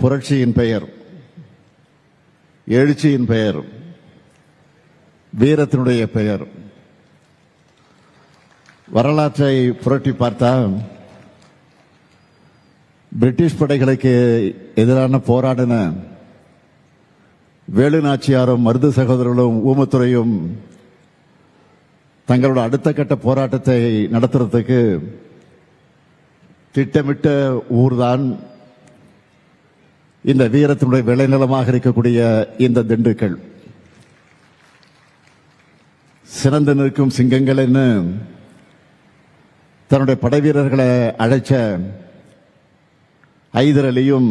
புரட்சியின் பெயர் எழுச்சியின் பெயர் வீரத்தினுடைய பெயர். வரலாற்றை புரட்டி பார்த்தா பிரிட்டிஷ் படைகளுக்கு எதிரான போராடின வேலு நாச்சியாரும் மருது சகோதரர்களும் ஊமத்துறையும் தங்களோட அடுத்த கட்ட போராட்டத்தை நடத்துறதுக்கு திட்டமிட்ட ஊர்தான் இந்த வீரத்தினுடைய விளைநிலமாக இருக்கக்கூடிய இந்த திண்டுக்கல். சிறந்து நிற்கும் சிங்கங்கள் என்று தன்னுடைய படை வீரர்களை அழைச்ச ஐதர் அலியும்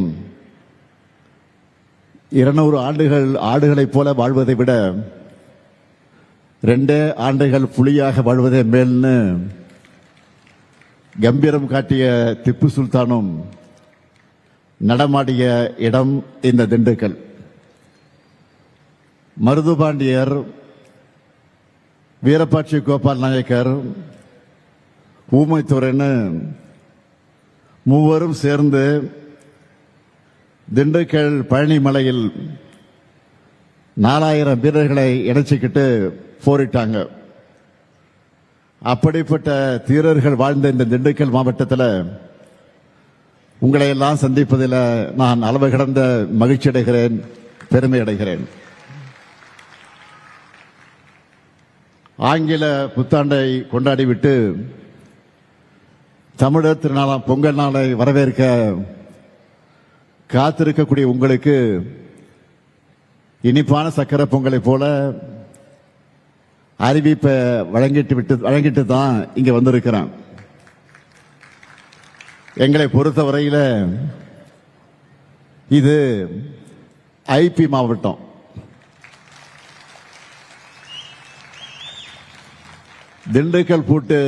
இருநூறு ஆண்டுகள் ஆடுகளைப் போல வாழ்வதை விட ரெண்டே ஆண்டுகள் புலியாக வாழ்வதே மேல்னு கம்பீரம் காட்டிய திப்பு சுல்தானும் நடமாடிய இடம் இந்த திண்டுக்கல். மருதுபாண்டியர் வீரபாட்சி கோபால் நாயக்கர் ஊமைத்துறைன்னு மூவரும் சேர்ந்து திண்டுக்கல் பழனிமலையில் நாலாயிரம் வீரர்களை இணைச்சிக்கிட்டு போரிட்டாங்க. அப்படிப்பட்ட தீரர்கள் வாழ்ந்த இந்த திண்டுக்கல் மாவட்டத்தில் உங்களை எல்லாம் சந்திப்பதில் நான் அளவு கடந்த மகிழ்ச்சி அடைகிறேன் பெருமை அடைகிறேன் ஆங்கில புத்தாண்டை கொண்டாடிவிட்டு தமிழர் திருநாளாம் பொங்கல் நாளை வரவேற்க காத்திருக்கக்கூடிய உங்களுக்கு இனிப்பான சக்கரை பொங்கலை போல அறிவிப்பை வழங்கிட்டு விட்டு வழங்கிட்டு தான் இங்கே வந்திருக்கிறேன். எங்களை பொறுத்தவரையில் இது ஐபி மாவட்டம். திண்டுக்கல் பூட்டு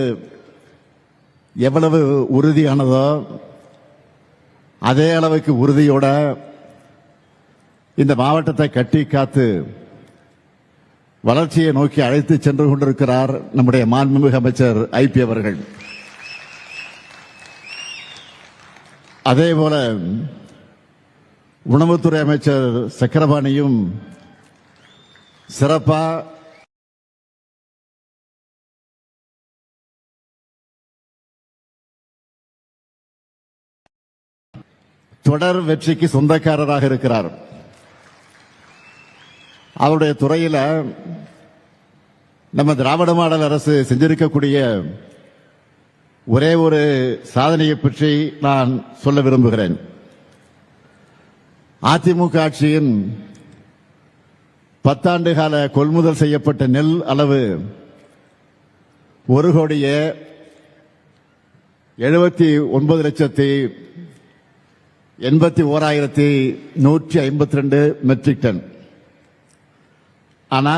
எவ்வளவு உறுதியானதோ அதே அளவுக்கு உறுதியோட இந்த மாவட்டத்தை கட்டி காத்து வளர்ச்சியை நோக்கி அழைத்து சென்று கொண்டிருக்கிறார் நம்முடைய மாண்புமிகு அமைச்சர் ஐபி அவர்கள். அதே போல உணவுத்துறை அமைச்சர் சக்கரபாணியும் சிறப்பா தொடர் வெற்றிக்கு சொந்தக்காரராக இருக்கிறார். அவருடைய துறையில நம்ம திராவிட மாடல் அரசு செஞ்சிருக்கக்கூடிய ஒரே ஒரு சாதனையை பற்றி நான் சொல்ல விரும்புகிறேன். அதிமுக ஆட்சியின் பத்தாண்டு கால கொள்முதல் செய்யப்பட்ட நெல் அளவு ஒரு கோடியே எழுபத்தி ஒன்பது லட்சத்தி எண்பத்தி ஓராயிரத்தி நூற்றி ஐம்பத்தி ரெண்டு மெட்ரிக் டன் ஆனா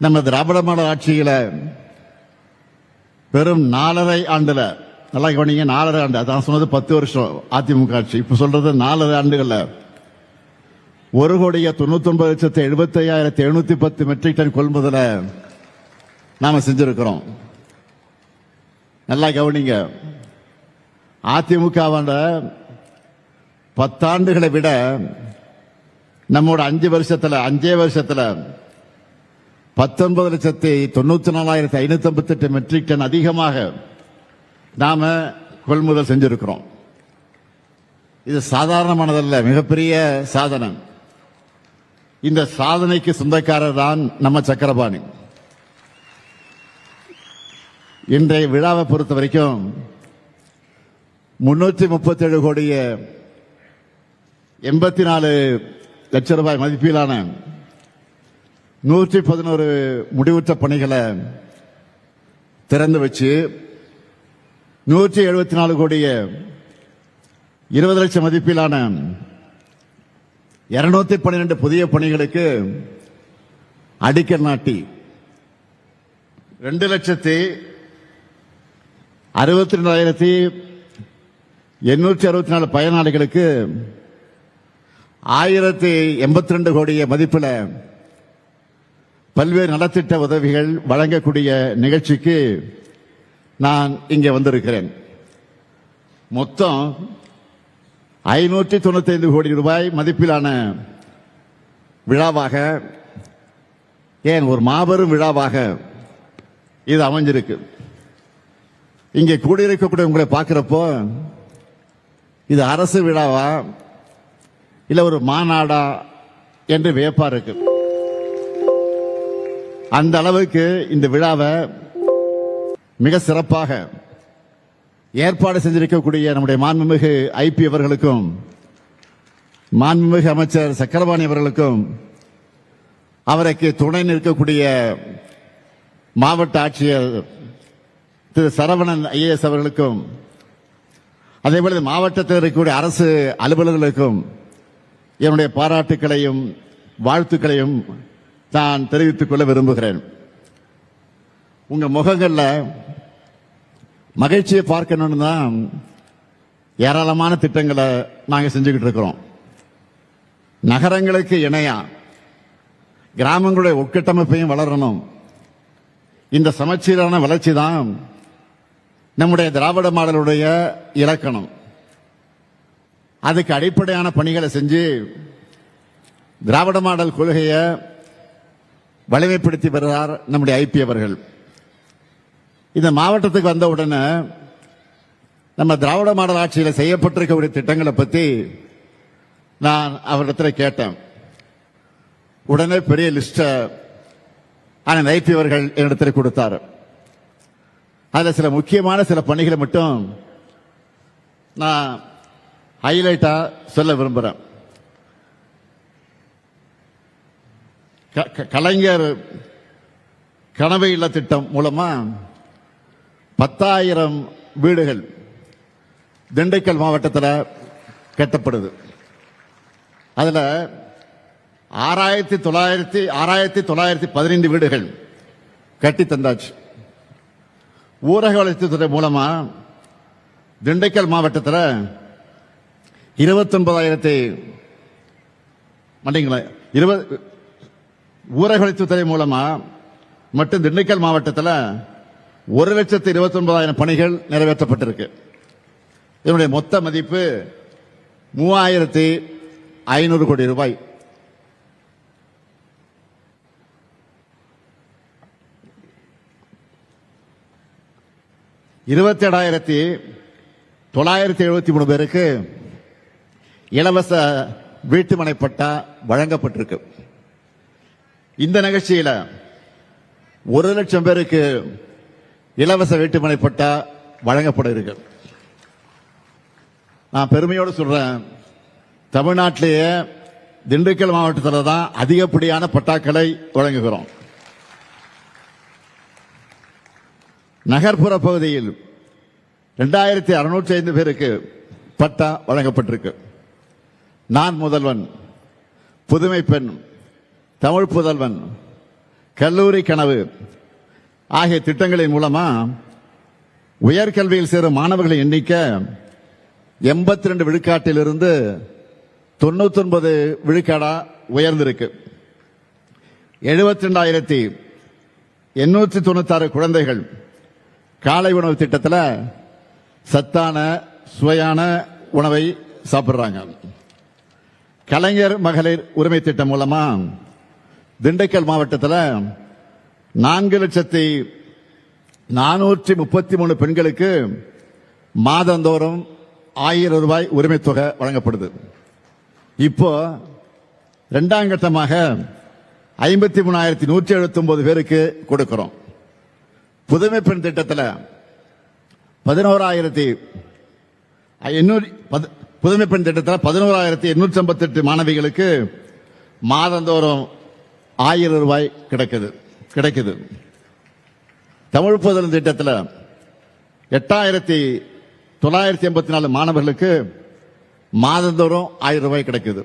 நம்ம திராவிட மாடல் ஆட்சியில் பெரும் நாலரை ஆண்டுல நல்லா கவனிங்க நாலரை ஆண்டு அதான் சொன்னது பத்து வருஷம் அதிமுக ஆட்சி. இப்ப சொல்றது நாலரை ஆண்டுகள்ல. ஒரு கோடிய தொண்ணூத்தி ஒன்பது லட்சத்தி எழுபத்தி ஐயாயிரத்தி எழுநூத்தி பத்து மெட்ரிக் டன் கொள்முதல நாம செஞ்சிருக்கிறோம். நல்லா கவனிங்க. அதிமுகவான பத்தாண்டுகளை விட நம்மோட அஞ்சு வருஷத்துல அஞ்சே வருஷத்துல பத்தொன்பது லட்சத்தி தொண்ணூத்தி நாலாயிரத்தி ஐநூத்தி ஐம்பத்தி எட்டு மெட்ரிக் டன் அதிகமாக நாம கொள்முதல் செஞ்சிருக்கிறோம். இது சாதாரணமானதல்ல மிகப்பெரிய சாதனை இந்த சாதனைக்கு சொந்தக்காரர் தான் நம்ம சக்கரபாணி. இன்றைய விழாவை பொறுத்த வரைக்கும் முன்னூற்றி முப்பத்தி ஏழு கோடிய எண்பத்தி நாலு லட்ச ரூபாய் மதிப்பிலான நூற்றி பதினோரு முடிவுற்ற பணிகளை திறந்து வச்சு நூற்றி எழுபத்தி நாலு கோடிய இருபது லட்சம் மதிப்பிலான இருநூத்தி பன்னிரண்டு புதிய பணிகளுக்கு அடிக்கல் நாட்டி ரெண்டு லட்சத்தி அறுபத்தி ரெண்டாயிரத்தி எண்ணூற்றி அறுபத்தி நாலு பயனாளிகளுக்கு ஆயிரத்தி எண்பத்தி ரெண்டு கோடிய மதிப்பில் பல்வேறு நலத்திட்ட உதவிகள் வழங்கக்கூடிய நிகழ்ச்சிக்கு நான் இங்கே வந்திருக்கிறேன். மொத்தம் ஐநூற்றி தொண்ணூத்தி ஐந்து கோடி ரூபாய் மதிப்பிலான விழாவாக ஏன் ஒரு மாபெரும் விழாவாக இது அமைஞ்சிருக்கு. இங்கே கூடியிருக்கக்கூடிய உங்களை பார்க்குறப்போ இது அரசு விழாவா இல்லை ஒரு மாநாடா என்று வியப்பா இருக்குது அந்த அளவுக்கு இந்த விழாவை மிக சிறப்பாக ஏற்பாடு செஞ்சிருக்கக்கூடிய நம்முடைய மாண்புமிகு ஐபி அவர்களுக்கும் மாண்புமிகு அமைச்சர் சக்கரபாணி அவர்களுக்கும் அவருக்கு துணை நிற்கக்கூடிய மாவட்ட ஆட்சியர் திரு சரவணன் ஐஏஎஸ் அவர்களுக்கும் அதேபோல மாவட்டத்தில் இருக்கக்கூடிய அரசு அலுவலர்களுக்கும் என்னுடைய பாராட்டுக்களையும் வாழ்த்துக்களையும் நான் தெரிவித்துக் கொள்ள விரும்புகிறேன். உங்க முகங்கள்ல மகிழ்ச்சியை பார்க்கணும்னு தான் ஏராளமான திட்டங்களை நாங்கள் செஞ்சுக்கிட்டு இருக்கிறோம். நகரங்களுக்கு இணையா கிராமங்களுடைய உட்கட்டமைப்பையும் வளரணும். இந்த சமச்சீரான வளர்ச்சி தான் நம்முடைய திராவிட மாடலுடைய இலக்கணம். அதுக்கு அடிப்படையான பணிகளை செஞ்சு திராவிட மாடல் கொள்கையை வலிமைப்படுத்தி வருகிறார் நம்முடைய ஐபி அவர்கள். இந்த மாவட்டத்துக்கு வந்த உடனே நம்ம திராவிட மாடல் ஆட்சியில் செய்யப்பட்டிருக்கக்கூடிய திட்டங்களை பற்றி நான் அவரிடத்தில் கேட்டேன். உடனே பெரிய லிஸ்ட்டை ஆனால் ஐபி அவர்கள் என்னிடத்தில் கொடுத்தார். அதில் சில முக்கியமான சில பணிகளை மட்டும் நான் ஹைலைட்டாக சொல்ல விரும்புகிறேன் கலைஞர் கனவு இல்ல திட்டம் மூலமா பத்தாயிரம் வீடுகள் திண்டுக்கல் மாவட்டத்தில் கட்டப்படுது. அதில் ஆறாயிரத்தி தொள்ளாயிரத்தி ஆறாயிரத்தி தொள்ளாயிரத்தி பதினைந்து வீடுகள் கட்டி தந்தாச்சு. ஊரக வளர்ச்சித்துறை மூலமா திண்டுக்கல் மாவட்டத்தில் இருபத்தொன்பதாயிரத்தி மண்டிங்களா இருபது ஊரகத்துறை மூலமா மட்டும் திண்டுக்கல் மாவட்டத்தில் ஒரு லட்சத்து இருபத்தி ஒன்பதாயிரம் பணிகள் நிறைவேற்றப்பட்டிருக்கு. இதனுடைய மொத்த மதிப்பு மூவாயிரத்தி ஐநூறு கோடி ரூபாய். இருபத்தி ஏழாயிரத்தி தொள்ளாயிரத்தி எழுபத்தி மூணு பேருக்கு இலவச வீட்டுமனை பட்டா வழங்கப்பட்டிருக்கு. இந்த நிகழ்ச்சியில ஒரு லட்சம் பேருக்கு இலவச வேட்டுமனை பட்டா வழங்கப்பட இருக்கு. நான் பெருமையோடு சொல்றேன் தமிழ்நாட்டிலேயே திண்டுக்கல் மாவட்டத்தில் தான் அதிகப்படியான பட்டாக்களை வழங்குகிறோம். நகர்ப்புற பகுதியில் ரெண்டாயிரத்தி அறுநூற்றி ஐந்து பேருக்கு பட்டா வழங்கப்பட்டிருக்கு. நான் முதல்வன் புதுமை பெண் தமிழ் புதல்வன் கல்லூரி கனவு ஆகிய திட்டங்களின் மூலமா உயர்கல்வியில் சேரும் மாணவர்களின் எண்ணிக்கை எண்பத்தி ரெண்டு விழுக்காட்டிலிருந்து தொண்ணூத்தி ஒன்பது விழுக்காடா உயர்ந்திருக்கு. எழுபத்தி ரெண்டாயிரத்தி எண்ணூற்றி தொண்ணூத்தாறு குழந்தைகள் காலை உணவு திட்டத்தில் சத்தான சுவையான உணவை சாப்பிட்றாங்க. கலைஞர் மகளிர் உரிமை திட்டம் மூலமாக திண்டுக்கல் மாவட்டத்தில் நான்கு லட்சத்தி நானூற்றி முப்பத்தி மூணு பெண்களுக்கு மாதந்தோறும் ஆயிரம் ரூபாய் உரிமை தொகை வழங்கப்படுது. இப்போ ரெண்டாம் கட்டமாக ஐம்பத்தி மூணாயிரத்தி நூற்றி எழுபத்தி ஒன்பது பேருக்கு கொடுக்கிறோம். புதுமை பெண் திட்டத்தில் பதினோராயிரத்தி எண்ணூறு பது- புதுமை பெண் திட்டத்தில் பதினோராயிரத்தி எண்ணூற்றி ஐம்பத்தெட்டு மாணவிகளுக்கு மாதந்தோறும் ஆயிரம் ரூபாய் கிடைக்குது கிடைக்குது. தமிழ் புதலும் திட்டத்தில் எட்டாயிரத்தி தொள்ளாயிரத்தி எண்பத்தி நாலு மாணவர்களுக்கு மாதந்தோறும் ஆயிரம் ரூபாய் கிடைக்குது.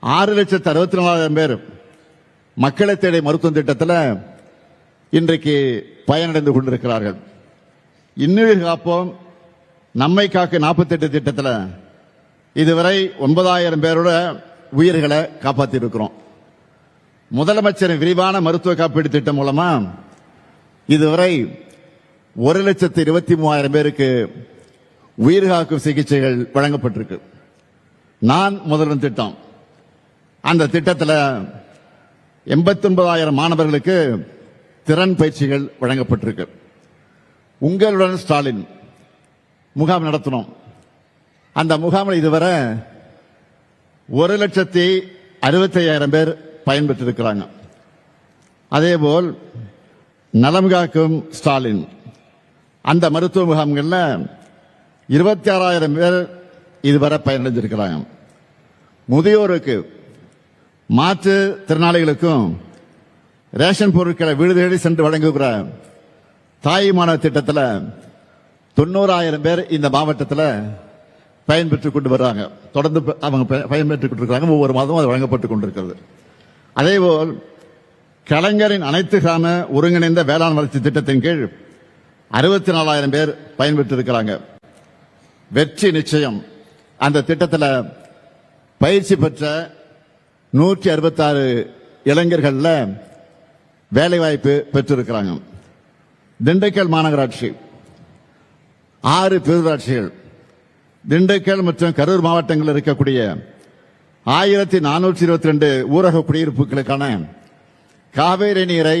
ஆறு லட்சத்து அறுபத்தி நாலாயிரம் பேர் மக்களை தேடி மருத்துவ திட்டத்தில் இன்றைக்கு பயனடைந்து கொண்டிருக்கிறார்கள். இன்னுயிர் காப்போம். நம்மை காக்க 48 திட்டத்தில் இதுவரை ஒன்பதாயிரம் பேரோட உயிர்களை காப்பாற்றி இருக்கிறோம் முதலமைச்சரின் விரிவான மருத்துவ காப்பீடு திட்டம் மூலமா இதுவரை ஒரு லட்சத்து இருபத்தி மூவாயிரம் பேருக்கு உயிர் காக்கும் சிகிச்சைகள் வழங்கப்பட்டிருக்கு. நான் முதல்வன் திட்டம். அந்த திட்டத்தில் எண்பத்தி ஒன்பதாயிரம் மாணவர்களுக்கு திறன் பயிற்சிகள் வழங்கப்பட்டிருக்கு. உங்களுடன் ஸ்டாலின் முகாம் நடத்தினோம். அந்த முகாமில் இதுவரை ஒரு லட்சத்தி அறுபத்தி ஐயாயிரம் பேர் பயன்பெற்றிருக்கிறாங்க. அதேபோல் நலம் காக்கும் ஸ்டாலின். அந்த மருத்துவ முகாம்களில் இருபத்தி ஆறாயிரம் பேர் இதுவரை பயனடைஞ்சிருக்கிறாங்க. முதியோருக்கு மாற்று திறனாளிகளுக்கும் ரேஷன் பொருட்களை வீடு தேடி சென்று வழங்குகிற தாய்மான திட்டத்தில் தொண்ணூறாயிரம் பேர் இந்த மாவட்டத்தில் பயன்பெற்றுக் கொண்டு வர்றாங்க. தொடர்ந்து அவங்க ப- பயன்பெற்றுக் கொண்டிருக்கிறாங்க. ஒவ்வொரு மாதமும் அது வழங்கப்பட்டுக் கொண்டிருக்கிறது. அதேபோல் கலைஞரின் அனைத்து கிராம ஒருங்கிணைந்த வேளாண் வளர்ச்சி திட்டத்தின் கீழ் அறுபத்தி நாலாயிரம் பேர் பயன்பெற்றிருக்கிறாங்க. வெற்றி நிச்சயம். அந்த திட்டத்தில் பயிற்சி பெற்ற நூற்றி அறுபத்தாறு இளைஞர்களில் வேலைவாய்ப்பு பெற்றிருக்கிறாங்க. திண்டுக்கல் மாநகராட்சி. ஆறு பேரூராட்சிகள். திண்டுக்கல் மற்றும் கரூர் மாவட்டங்களில் இருக்கக்கூடிய ஆயிரத்தி நானூற்றி இருபத்தி ரெண்டு ஊரக குடியிருப்புகளுக்கான காவேரி நீரை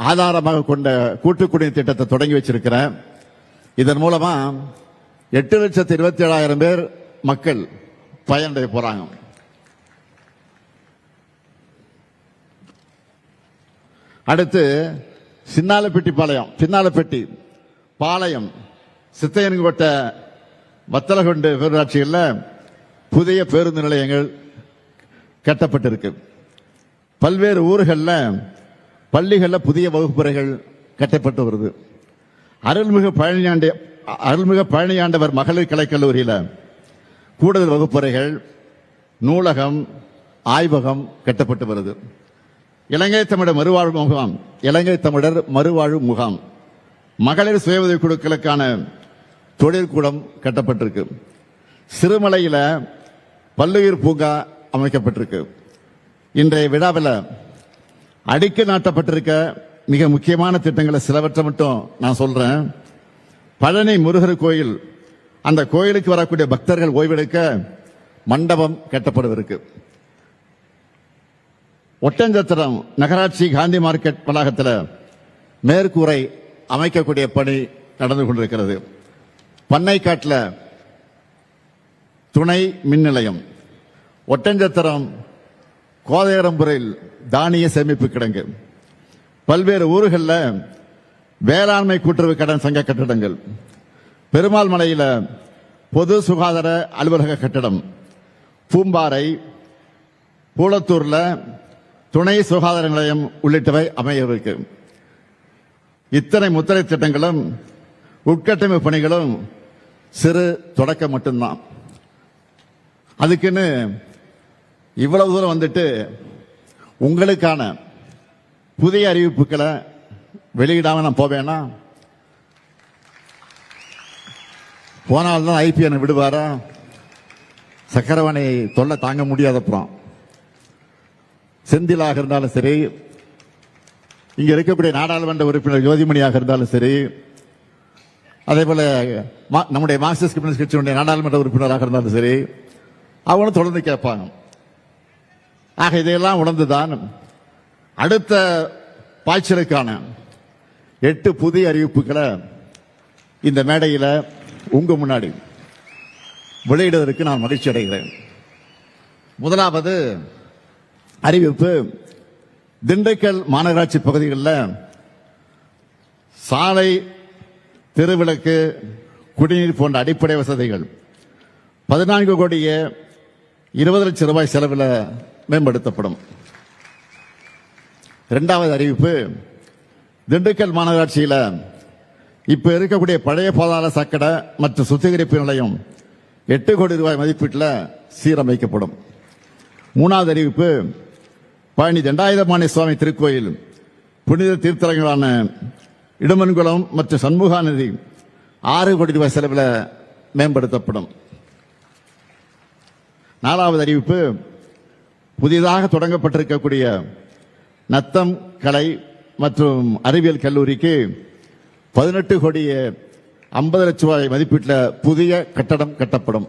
ஆதாரமாக கொண்ட கூட்டு குடிநீர் திட்டத்தை தொடங்கி வச்சிருக்கிறேன் இதன் மூலமா எட்டு லட்சத்தி இருபத்தி ஏழாயிரம் பேர் மக்கள் பயனடைய போறாங்க. அடுத்து சின்னாலப்பட்டி பாளையம் சின்னாலப்பட்டி பாளையம் சித்தையன்கோட்டை வத்தலகுண்டு பேரூராட்சிகளில் புதிய பேருந்து நிலையங்கள் கட்டப்பட்டிருக்கு. பல்வேறு ஊர்களில் பள்ளிகளில் புதிய வகுப்பறைகள் கட்டப்பட்டு வருது. அருள்மிகு பழனியாண்ட அருள்மிகு பழனியாண்டவர் மகளிர் கலைக்கல்லூரியில் கூடுதல் வகுப்பறைகள் நூலகம் ஆய்வகம் கட்டப்பட்டு வருது. இலங்கை தமிழர் மறுவாழ்வு முகாம் இலங்கை தமிழர் மறுவாழ்வு முகாம் மகளிர் சுய உதவி குழுக்களுக்கான தொழிற்கூடம் கட்டப்பட்டிருக்கு. சிறுமலையில் பல்லுயிர் பூங்கா அமைக்கப்பட்டிருக்கு. இன்றைய விழாவில் அடிக்க நாட்டப்பட்டிருக்க மிக முக்கியமான திட்டங்களை சிலவற்றை மட்டும் நான் சொல்றேன். பழனி முருகர் கோயில் அந்த கோயிலுக்கு வரக்கூடிய பக்தர்கள் ஓய்வெடுக்க மண்டபம் கட்டப்படவிருக்கு. ஒட்டஞ்சத்திரம் நகராட்சி காந்தி மார்க்கெட் வளாகத்தில் மேற்கூரை அமைக்கக்கூடிய பணி நடந்து கொண்டிருக்கிறது. பண்ணைக்காட்டில் துணை மின் நிலையம். ஒட்டஞ்சத்திரம் கோதையரம்புரையில் தானிய சேமிப்பு கிடங்கு. பல்வேறு ஊர்களில் வேளாண்மை கூட்டுறவு கடன் சங்க கட்டிடங்கள். பெருமாள் மலையில் பொது சுகாதார அலுவலக கட்டிடம். பூம்பாறை பூலத்தூரில் துணை சுகாதார நிலையம் உள்ளிட்டவை அமையவிருக்கு. இத்தனை முத்திரை திட்டங்களும் உட்கட்டமைப்பு பணிகளும் சிறு தொடக்கம் மட்டும்தான். அதுக்குன்னு இவ்வளவு தூரம் வந்துட்டு உங்களுக்கான புதிய அறிவிப்புகளை வெளியிடாம நான் போவேனா போனால் தான் ஐபிஎன் விடுவாரா? சக்கரவாணி தொல்லை தாங்க முடியாதப்புறம் செந்திலாக இருந்தாலும் சரி இங்கே இருக்கக்கூடிய நாடாளுமன்ற உறுப்பினர் ஜோதிமணியாக இருந்தாலும் சரி அதே போல மா- நம்முடைய மார்க்சிஸ்ட் கம்யூனிஸ்ட் கட்சியினுடைய நாடாளுமன்ற உறுப்பினராக இருந்தாலும் சரி அவங்களும் தொடர்ந்து கேட்பாங்க. ஆக இதையெல்லாம் உணர்ந்துதான் அடுத்த பாய்ச்சலுக்கான எட்டு புதிய அறிவிப்புகளை இந்த மேடையில் உங்க முன்னாடி வெளியிடுவதற்கு நான் மகிழ்ச்சி அடைகிறேன். முதலாவது அறிவிப்பு திண்டுக்கல் மாநகராட்சி பகுதிகளில் சாலை தெருவிளக்கு குடிநீர் போன்ற அடிப்படை வசதிகள் பதினான்கு கோடியே இருபது லட்சம் ரூபாய் செலவில் மேம்படுத்தப்படும். ரெண்டாவது அறிவிப்பு திண்டுக்கல் மாநகராட்சியில் இப்போ இருக்கக்கூடிய பழைய பாதாள சாக்கடை மற்றும் சுத்திகரிப்பு நிலையம் எட்டு கோடி ரூபாய் மதிப்பீட்டில் சீரமைக்கப்படும். மூணாவது அறிவிப்பு பழனி தண்டாயுதபாணி சுவாமி திருக்கோயில் புனித தீர்த்தலங்களான இடுமன்குளம் மற்றும் சண்முகாநதி ஆறு கோடி ரூபாய் செலவில் மேம்படுத்தப்படும். நாலாவது அறிவிப்பு புதிதாக தொடங்கப்பட்டிருக்கக்கூடிய நத்தம் கலை மற்றும் அறிவியல் கல்லூரிக்கு பதினெட்டு கோடியே ஐம்பது லட்சம் ரூபாய் மதிப்பீட்டில் புதிய கட்டடம் கட்டப்படும்.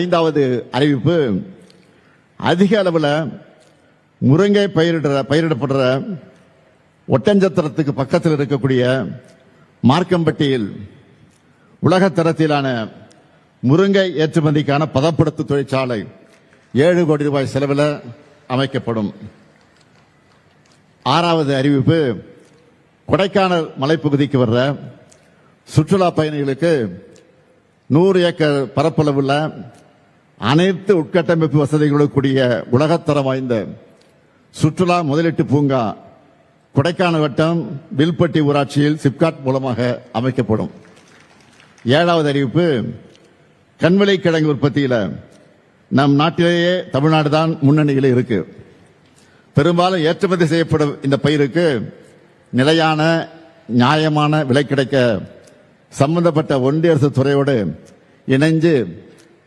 ஐந்தாவது அறிவிப்பு அதிக அளவில் முருங்கை பயிரிடுற பயிரிடப்படுற ஒட்டஞ்சத்திரத்துக்கு பக்கத்தில் இருக்கக்கூடிய மார்க்கம்பட்டியில் உலகத்தரத்திலான முருங்கை ஏற்றுமதிக்கான பதப்படுத்து தொழிற்சாலை ஏழு கோடி ரூபாய் செலவில் அமைக்கப்படும். ஆறாவது அறிவிப்பு கொடைக்கானல் மலைப்பகுதிக்கு வர்ற சுற்றுலா பயணிகளுக்கு நூறு ஏக்கர் பரப்பளவுள்ள அனைத்து உட்கட்டமைப்பு வசதிகளோடு கூடிய உலகத்தரம் வாய்ந்த சுற்றுலா முதலீட்டு பூங்கா கொடைக்கானல் வட்டம் வில்பட்டி ஊராட்சியில் சிப்காட் மூலமாக அமைக்கப்படும். ஏழாவது அறிவிப்பு கண்விலை கிழங்கு உற்பத்தியில் நம் நாட்டிலேயே தமிழ்நாடு தான் முன்னணியில் இருக்கு. பெரும்பாலும் ஏற்றுமதி செய்யப்படும் இந்த பயிருக்கு நிலையான நியாயமான விலை கிடைக்க சம்பந்தப்பட்ட ஒன்றிய அரசு துறையோடு இணைஞ்சு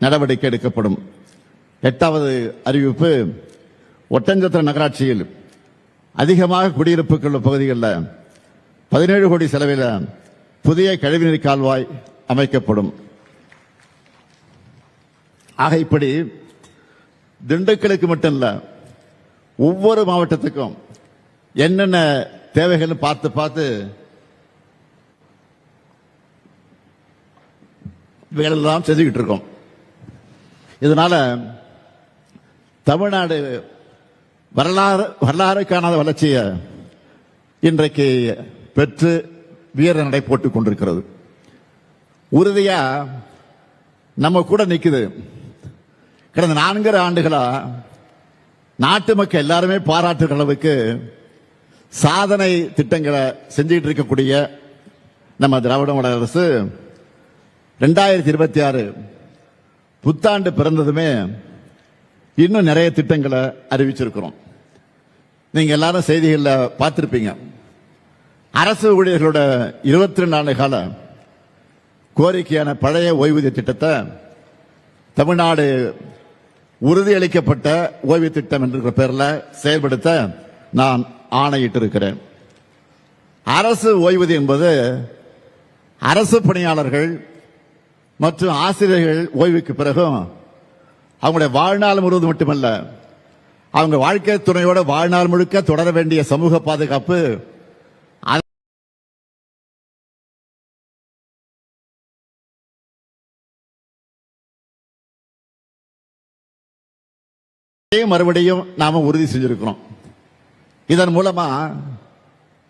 நடவடிக்கை எடுக்கப்படும். எட்டாவது அறிவிப்பு ஒட்டஞ்சத்திர நகராட்சியில் அதிகமாக குடியிருப்புகள் உள்ள பகுதிகளில் பதினேழு கோடி செலவில் புதிய கழிவுநீர் கால்வாய் அமைக்கப்படும். ஆக இப்படி திண்டுக்கலுக்கு மட்டும் இல்ல ஒவ்வொரு மாவட்டத்துக்கும் என்னென்ன தேவைகள்னு பார்த்து பார்த்து வேலையெல்லாம் செஞ்சுக்கிட்டு இருக்கோம். இதனால தமிழ்நாடு வரலாறு வரலாறு காணாத வளர்ச்சியை இன்றைக்கு பெற்று வீர நடை போட்டுக் கொண்டிருக்கிறது. உறுதியா நம்ம கூட நிக்குது. கடந்த நான்கரை ஆண்டுகளா நாட்டு மக்கள் எல்லாருமே பாராட்டுகிற அளவுக்கு சாதனை திட்டங்களை செஞ்சுட்டு இருக்கக்கூடிய நம்ம திராவிட மாடல் அரசு ரெண்டாயிரத்தி இருபத்தி ஆறு புத்தாண்டு பிறந்ததுமே இன்னும் நிறைய திட்டங்களை அறிவிச்சிருக்கிறோம். நீங்க எல்லாரும் செய்திகளில் பார்த்துருப்பீங்க. அரசு ஊழியர்களோட இருபத்தி ரெண்டு ஆண்டு கால கோரிக்கையான பழைய ஓய்வூதிய திட்டத்தை தமிழ்நாடு உறுதியளிக்கப்பட்ட ஓய்வு திட்டம் என்ற பெயரில் செயல்படுத்த நான் ஆணையிட்டு இருக்கிறேன் அரசு ஓய்வூதியம் என்பது அரசு பணியாளர்கள் மற்றும் ஆசிரியர்கள் ஓய்வுக்கு பிறகும் அவங்களுடைய வாழ்நாள் முழுவதும் மட்டுமல்ல அவங்க வாழ்க்கை துணையோட வாழ்நாள் முழுக்க தொடர வேண்டிய சமூக பாதுகாப்பு மறுபடியும் நாம உறுதி செஞ்சிருக்கிறோம். இதன் மூலமா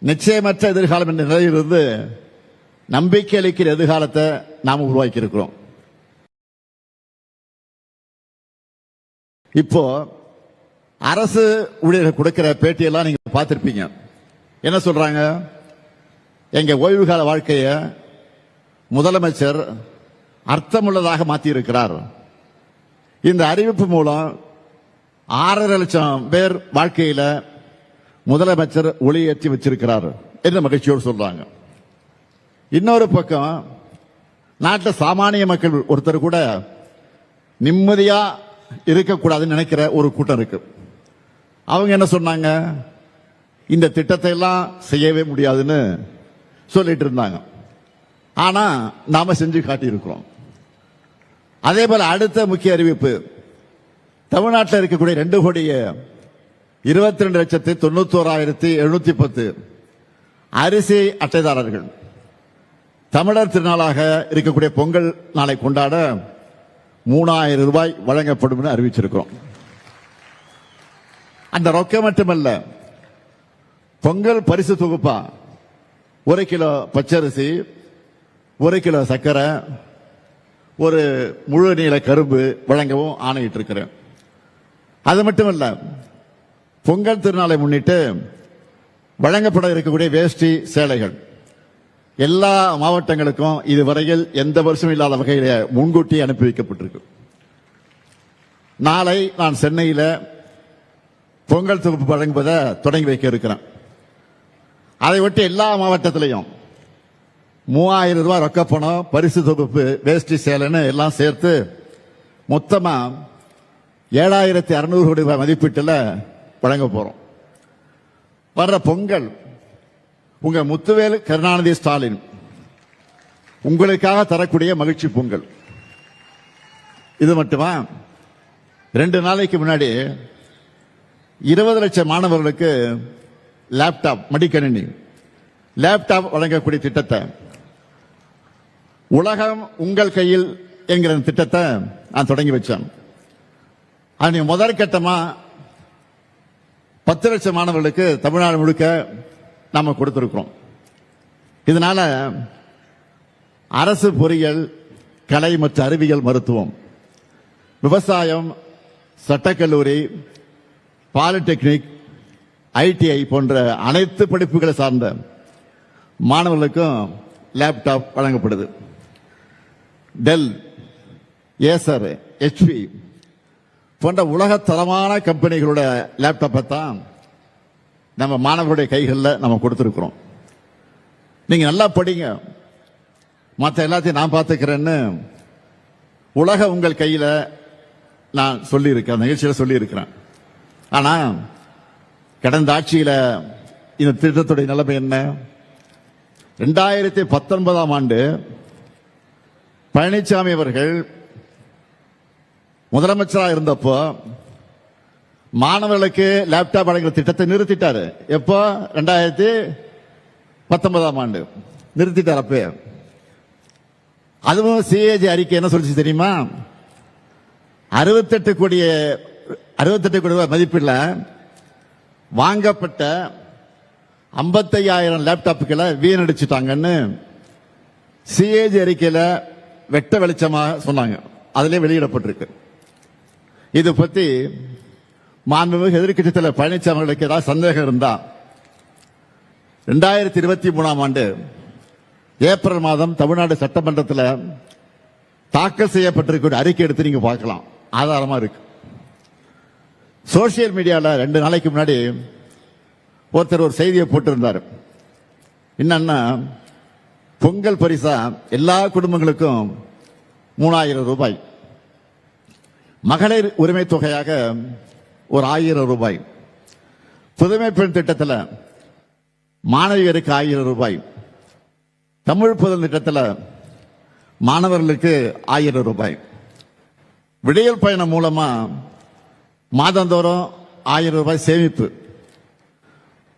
நிச்சயமற்ற எதிர்காலம் என்ற நிலையிலிருந்து நம்பிக்கை அளிக்கிற எதிர்காலத்தை நாம் உருவாக்கி இருக்கிறோம் இப்போ அரசு ஊழியர்கள் கொடுக்கிற பேட்டியெல்லாம் நீங்க பார்த்திருப்பீங்க. என்ன சொல்றாங்க? எங்க ஓய்வு கால வாழ்க்கைய முதலமைச்சர் அர்த்தமுள்ளதாக மாற்றி இருக்கிறார் இந்த அறிவிப்பு மூலம் ஆறரை லட்சம் பேர் வாழ்க்கையில முதலமைச்சர் ஒளியேற்றி வச்சிருக்கிறார் என்று மகிழ்ச்சியோடு சொல்றாங்க. இன்னொரு பக்கம் நாட்டில் சாமானிய மக்கள் ஒருத்தர் கூட நிம்மதியா இருக்கக்கூடாதுன்னு நினைக்கிற ஒரு கூட்டம் இருக்கு. அவங்க என்ன சொன்னாங்க? இந்த திட்டத்தை எல்லாம் செய்யவே முடியாதுன்னு சொல்லிட்டு இருந்தாங்க. ஆனா நாம செஞ்சு காட்டியிருக்கிறோம். அதே போல அடுத்த முக்கிய அறிவிப்பு தமிழ்நாட்டில் இருக்கக்கூடிய ரெண்டு கோடி இருபத்தி ரெண்டு லட்சத்தி தொண்ணூத்தோராயிரத்தி எழுநூத்தி பத்து அரிசி அட்டைதாரர்கள். தமிழர் திருநாளாக இருக்கக்கூடிய பொங்கல் நாளை கொண்டாட மூணாயிரம் ரூபாய் வழங்கப்படும் என்று அறிவிச்சிருக்கிறோம். அந்த ரொக்கம் மட்டுமல்ல பொங்கல் பரிசு தொகுப்பா ஒரு கிலோ பச்சரிசி ஒரு கிலோ சர்க்கரை ஒரு முழு நீள கரும்பு வழங்கவும் ஆணையிட்டு இருக்கிறேன் அது மட்டுமல்ல பொங்கல் திருநாளை முன்னிட்டு வழங்கப்பட இருக்கக்கூடிய வேஷ்டி சேலைகள். எல்லா மாவட்டங்களுக்கும் இதுவரையில் எந்த வருஷமும் இல்லாத வகையில் முன்கூட்டி அனுப்பி வைக்கப்பட்டிருக்கு. நாளை நான் சென்னையில் பொங்கல் தொகுப்பு வழங்குவதை தொடங்கி வைக்க இருக்கிறேன். அதை ஒட்டி எல்லா மாவட்டத்திலையும் மூவாயிரம் ரூபாய் ரொக்க பரிசு தொகுப்பு வேஷ்டி சேலைன்னு எல்லாம் சேர்த்து மொத்தமாக ஏழாயிரத்தி அறுநூறு கோடி ரூபாய் மதிப்பீட்டில் வழங்க போறோம். வர்ற பொங்கல் உங்க முத்துவேல் கருணாநிதி ஸ்டாலின் உங்களுக்காக தரக்கூடிய மகிழ்ச்சி பொங்கல். இது மட்டுமா? ரெண்டு நாளைக்கு முன்னாடி இருபது லட்சம் மாணவர்களுக்கு லேப்டாப் மடிக்கணினி லேப்டாப் வழங்கக்கூடிய திட்டத்தை உலகம் உங்கள் கையில் என்கிற திட்டத்தை நான் தொடங்கி வச்சேன். அன்னைக்கு முதற்கட்டமாக பத்து லட்சம் மாணவர்களுக்கு தமிழ்நாடு முழுக்க நாம் கொடுத்திருக்கிறோம். இதனால அரசு பொறியியல் கலை மற்றும் அறிவியல் மருத்துவம் விவசாயம் சட்டக்கல்லூரி பாலிடெக்னிக் ஐடிஐ போன்ற அனைத்து படிப்புகளை சார்ந்த மாணவர்களுக்கும் லேப்டாப் வழங்கப்படுது. டெல் ஏசர் ஹெச்பி போன்ற உலக தரமான கம்பெனிகளோட லேப்டாப்பை தான் நம்ம மாணவர்களுடைய கைகளில் நம்ம கொடுத்துருக்குறோம். நீங்கள் நல்லா படிங்க. மற்ற எல்லாத்தையும் நான் பார்த்துக்கிறேன்னு உலக உங்கள் கையில் நான் சொல்லியிருக்கேன். அந்த சொல்லியிருக்கிறேன். ஆனால் கடந்த ஆட்சியில் இந்த திட்டத்துடைய நிலைமை என்ன? ரெண்டாயிரத்தி பத்தொன்பதாம் ஆண்டு பழனிசாமி அவர்கள் முதலமைச்சராக இருந்தப்போ மாணவர்களுக்கு லேப்டாப் வழங்குற திட்டத்தை நிறுத்திட்டாரு. எப்போ? ரெண்டாயிரத்தி பத்தொன்பதாம் ஆண்டு. நிறுத்திட்டார் அப்பவே அதுவும் சிஏஜி அறிக்கை என்ன சொல்லிச்சு தெரியுமா? அறுபத்தெட்டு கோடி அறுபத்தெட்டு கோடி ரூபாய் மதிப்பில் வாங்கப்பட்ட ஐம்பத்தையாயிரம் லேப்டாப்புகளை வீணடிச்சுட்டாங்கன்னு சிஏஜி அறிக்கையில் வெட்ட வெளிச்சமாக சொன்னாங்க. அதிலே வெளியிடப்பட்டிருக்கு. இது பத்தி மாண்புமிகு எதிர்கட்சத்தில் தலைவர் பழனிசாமி அவர்களுக்கு ஏதாவது சந்தேகம் இருந்தா ரெண்டாயிரத்தி இருபத்தி மூணாம் ஆண்டு ஏப்ரல் மாதம் தமிழ்நாடு சட்டமன்றத்தில் தாக்கல் செய்யப்பட்டிருக்கிற அறிக்கை எடுத்து நீங்க பார்க்கலாம். ஆதாரமா இருக்கு. சோசியல் மீடியாவில் ரெண்டு நாளைக்கு முன்னாடி ஒருத்தர் ஒரு செய்தியை போட்டிருந்தார். என்னன்னா பொங்கல் பரிசா எல்லா குடும்பங்களுக்கும் மூணாயிரம் ரூபாய். மகளிர் உரிமை தொகையாக ஒரு ஆயிரம் ரூபாய். புதுமை பெண் திட்டத்தில் மாணவியருக்கு ஆயிரம் ரூபாய். தமிழ் புதல் திட்டத்தில் மாணவர்களுக்கு ஆயிரம் ரூபாய். விடியல் பயணம் மூலமா மாதந்தோறும் ஆயிரம் ரூபாய் சேமிப்பு.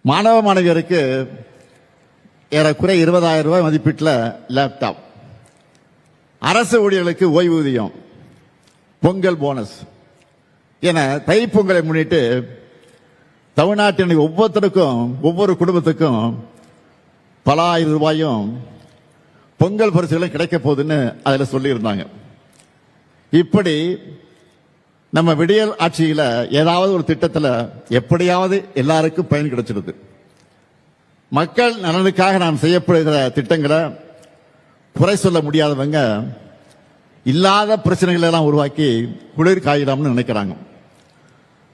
மாணவ மாணவியருக்கு ஏறக்குறை இருபதாயிரம் ரூபாய் மதிப்பீட்டில் லேப்டாப் அரசு ஊழியர்களுக்கு ஓய்வூதியம். பொங்கல் போனஸ். என தைப்பொங்கலை முன்னிட்டு தமிழ்நாட்டின் ஒவ்வொருத்தருக்கும் ஒவ்வொரு குடும்பத்துக்கும் பல ஆயிரம் ரூபாயும் பொங்கல் பரிசுகளும் கிடைக்க போகுதுன்னு அதில் சொல்லியிருந்தாங்க. இப்படி நம்ம விடியல் ஆட்சியில் ஏதாவது ஒரு திட்டத்தில் எப்படியாவது எல்லாருக்கும் பயன் கிடைச்சிடுது மக்கள் நலனுக்காக நாம் செய்யப்படுகிற திட்டங்களை குறை சொல்ல முடியாதவங்க இல்லாத பிரச்சனைகளை எல்லாம் உருவாக்கி குளிர் காயிடாம்னு நினைக்கிறாங்க.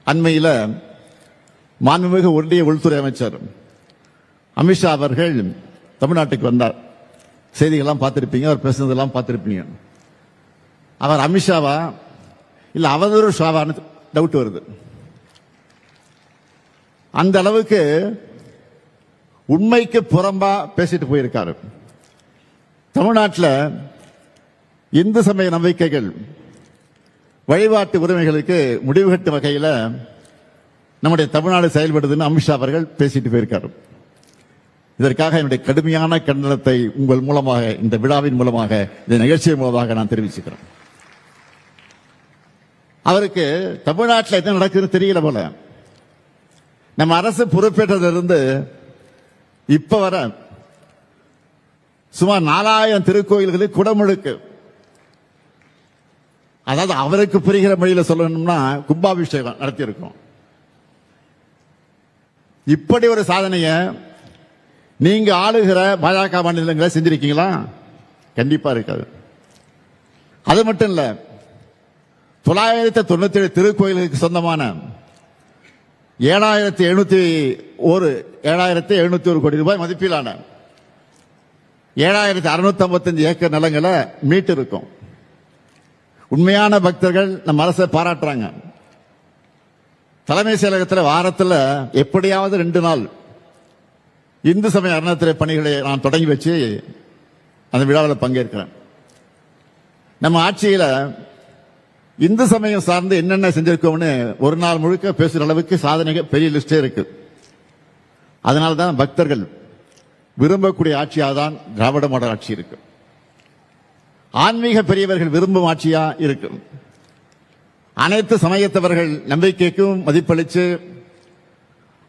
அண்மையில் மாண்புமிகு ஒன்றிய உள்துறை அமைச்சர் அமித்ஷா அவர்கள் தமிழ்நாட்டுக்கு வந்தார். செய்திகள்லாம் பார்த்துருப்பீங்க அவர் பேசுனதெல்லாம் பார்த்துருப்பீங்க. அவர் அமித்ஷாவா? இல்லை அவதூறு ஷாவான்னு டவுட் வருது. அந்த அளவுக்கு உண்மைக்கு புறம்பா பேசிட்டு போயிருக்காரு. தமிழ்நாட்டில் இந்து சமய நம்பிக்கைகள் வழிபாட்டு உரிமைகளுக்கு முடிவு கட்டும் வகையில் நம்முடைய தமிழ்நாடு செயல்படுதுன்னு அமித்ஷா அவர்கள் பேசிட்டு போயிருக்காரு. இதற்காக என்னுடைய கடுமையான கண்டனத்தை உங்கள் மூலமாக இந்த விழாவின் மூலமாக இந்த நிகழ்ச்சியின் மூலமாக நான் தெரிவிச்சுக்கிறேன். அவருக்கு தமிழ்நாட்டில் என்ன நடக்குதுன்னு தெரியல போல. நம்ம அரசு பொறுப்பேற்றதிலிருந்து இப்ப வர சுமார் நாலாயிரம் திருக்கோயில்களுக்கு குடமுழுக்கு அதாவது அவருக்கு புரிகிற மொழியில சொல்லணும்னா கும்பாபிஷேகம் நடத்தியிருக்கோம். இப்படி ஒரு சாதனைய நீங்க ஆளுகிற பாஜக மாநிலங்களை செஞ்சிருக்கீங்களா? கண்டிப்பா இருக்காது. அது மட்டும் இல்ல தொள்ளாயிரத்தி தொண்ணூத்தி ஏழு திருக்கோயிலுக்கு சொந்தமான ஏழாயிரத்தி எழுநூத்தி ஒரு ஏழாயிரத்தி எழுநூத்தி ஒரு கோடி ரூபாய் மதிப்பிலான ஏழாயிரத்தி அறுநூத்தி ஐம்பத்தஞ்சு ஏக்கர் நிலங்களை மீட்டு இருக்கும் உண்மையான பக்தர்கள் நம்ம அரசை பாராட்டுறாங்க. தலைமை செயலகத்தில் வாரத்தில் எப்படியாவது ரெண்டு நாள் இந்து சமய அறநிலையத்துறை பணிகளை நான் தொடங்கி வச்சு அந்த விழாவில் பங்கேற்கிறேன். நம்ம ஆட்சியில் இந்து சமயம் சார்ந்து என்னென்ன செஞ்சிருக்கோம்னு ஒரு நாள் முழுக்க பேசுகிற அளவுக்கு சாதனைகள் பெரிய லிஸ்டே இருக்கு. அதனால தான் பக்தர்கள் விரும்பக்கூடிய ஆட்சியாக தான் திராவிட மாடல் ஆட்சி இருக்குது ஆன்மீக பெரியவர்கள் விரும்பும் ஆட்சியா இருக்கும். அனைத்து சமயத்தவர்கள் நம்பிக்கைக்கும் மதிப்பளிச்சு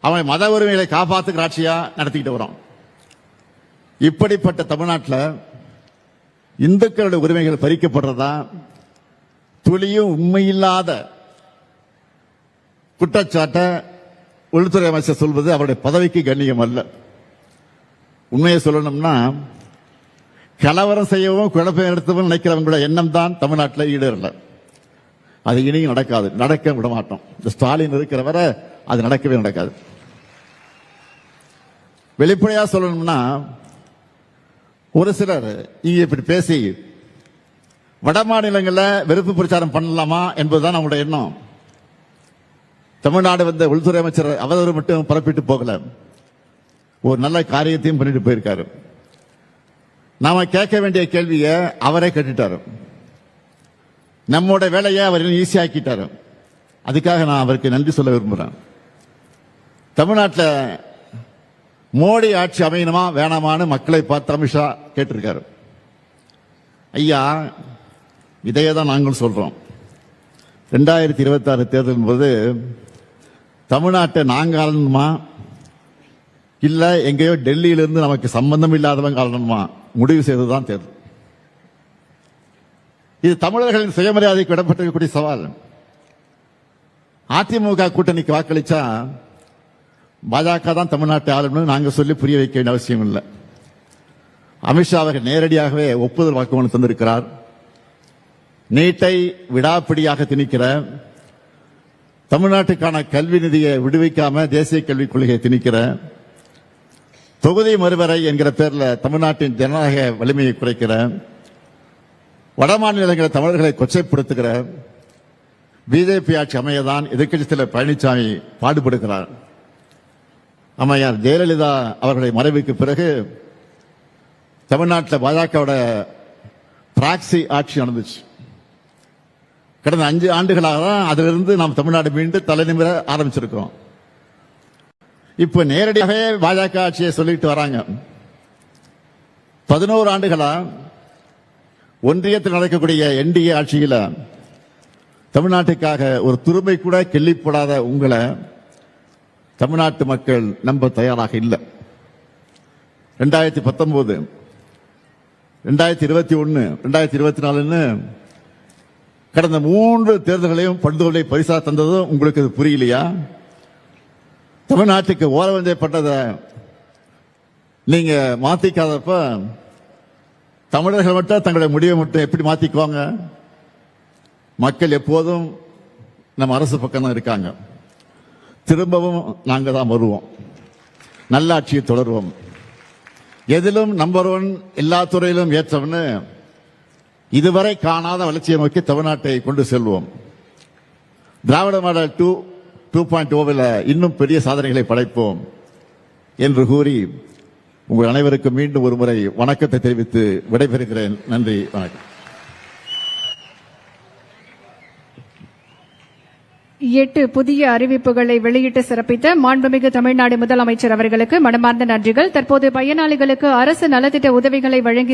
அவன் மத உரிமைகளை காப்பாற்றுக்கிற ஆட்சியா நடத்திக்கிட்டு வரோம். இப்படிப்பட்ட தமிழ்நாட்டில் இந்துக்களுடைய உரிமைகள் பறிக்கப்படுறதா? துளியும் உண்மையில்லாத குற்றச்சாட்டை உள்துறை அமைச்சர் சொல்வது அவருடைய பதவிக்கு கண்ணியம் அல்ல. உண்மையை சொல்லணும்னா கலவரம் செய்யவும் குழப்பம் எடுத்தவும் நினைக்கிறவங்களோட எண்ணம் தான் தமிழ்நாட்டில் ஈடுறல. அது இனியும் நடக்காது. நடக்க விட மாட்டோம். இந்த ஸ்டாலின் இருக்கிற வரை அது நடக்கவே நடக்காது. வெளிப்படையா சொல்லணும்னா ஒரு சிலர் இங்க இப்படி பேசி வட மாநிலங்களில் வெறுப்பு பிரச்சாரம் பண்ணலாமா என்பதுதான் நம்முடைய எண்ணம். தமிழ்நாடு வந்த உள்துறை அமைச்சர் அவதூறு மட்டும் பரப்பிட்டு போகல. ஒரு நல்ல காரியத்தையும் பண்ணிட்டு போயிருக்காரு. நாம கேட்க வேண்டிய கேள்வியை அவரே கேட்டுட்டாரு. நம்மோட வேலையை அவர் ஈஸியாக்கிட்டாரு அதுக்காக நான் அவருக்கு நன்றி சொல்ல விரும்புகிறேன் தமிழ்நாட்டில் மோடி ஆட்சி அமையணுமா வேணாமான்னு மக்களை பார்த்து அமித்ஷா கேட்டிருக்காரு. ஐயா இதையே தான் நாங்கள் சொல்றோம். ரெண்டாயிரத்தி இருபத்தாறு தேர்தலின் போது தமிழ்நாட்டை நாங்கள் ஆளணுமா இல்ல எங்கேயோ டெல்லியிலிருந்து நமக்கு சம்பந்தம் இல்லாதவன் காரணமா முடிவு செய்ததுதான் தேர்தல். இது தமிழர்களின் சுயமரியாதைக்கு விடப்பட்டிருக்கக்கூடிய சவால். அதிமுக கூட்டணிக்கு வாக்களிச்சா பாஜக தான் தமிழ்நாட்டை ஆளணும்னு நாங்க சொல்லி புரிய வைக்க வேண்டிய அவசியம் இல்லை. அமித்ஷா அவர்கள் நேரடியாகவே ஒப்புதல் வாக்குமூலம் தந்திருக்கிறார். நீட்டை விடாப்பிடியாக திணிக்கிற தமிழ்நாட்டுக்கான கல்வி நிதியை விடுவிக்காம தேசிய கல்விக் கொள்கையை திணிக்கிற தொகுதி மறுவரை என்கிற பேரில் தமிழ்நாட்டின் ஜனநாயக வலிமையை குறைக்கிற வட மாநிலங்கள தமிழர்களை கொச்சைப்படுத்துகிற பிஜேபி ஆட்சி அமையதான் எதிர்க்கட்சி பழனிசாமி பாடுபடுகிறார். அம்மையார் ஜெயலலிதா அவர்களுடைய மறைவுக்கு பிறகு தமிழ்நாட்டில் பாஜகவோட பிராக்சி ஆட்சி நடந்துச்சு. கடந்த அஞ்சு ஆண்டுகளாக தான் அதிலிருந்து நாம் தமிழ்நாடு மீண்டும் தலைநிமிர ஆரம்பிச்சிருக்கிறோம். இப்ப நேரடியாகவே பாஜக ஆட்சியை சொல்லிட்டு வராங்க. பதினோரு ஆண்டுகளா ஒன்றியத்தில் நடக்கக்கூடிய என்டிஏ ஆட்சியில் தமிழ்நாட்டுக்காக ஒரு துருமை கூட கெல்லிப்படாத உங்களை தமிழ்நாட்டு மக்கள் நம்ப தயாராக இல்லை. ரெண்டாயிரத்தி பத்தொன்பது ரெண்டாயிரத்தி இருபத்தி ஒன்று ரெண்டாயிரத்தி இருபத்தி நாலுன்னு கடந்த மூன்று தேர்தல்களையும் பண்டுகளை பரிசா தந்ததும் உங்களுக்கு அது புரியலையா? தமிழ்நாட்டுக்கு ஓரவஞ்சப்பட்டதை நீங்க மாத்திக்காதப்ப தமிழர்கள் மட்டும் தங்களுடைய முடிவை மட்டும் எப்படி மாத்திக்குவாங்க? மக்கள் எப்போதும் நம்ம அரசு பக்கம் தான் இருக்காங்க. திரும்பவும் நாங்க தான் வருவோம். நல்லாட்சியை தொடருவோம். எதிலும் நம்பர் ஒன் எல்லா துறையிலும் ஏற்றவனு இதுவரை காணாத வளர்ச்சியை நோக்கி தமிழ்நாட்டை கொண்டு செல்வோம். Dravida model two two point ஓவில் இன்னும் பெரிய சாதனைகளை படைப்போம் என்று கூறி உங்கள் அனைவருக்கும் மீண்டும் ஒரு முறை வணக்கத்தை தெரிவித்து விடைபெறுகிறேன். நன்றி வணக்கம். எட்டு புதிய அறிவிப்புகளை வெளியிட்டு சிறப்பித்த மாண்புமிகு தமிழ்நாடு முதலமைச்சர் அவர்களுக்கு மனமார்ந்த நன்றிகள். தற்போது பயனாளிகளுக்கு அரசு நலத்திட்ட உதவிகளை வழங்கி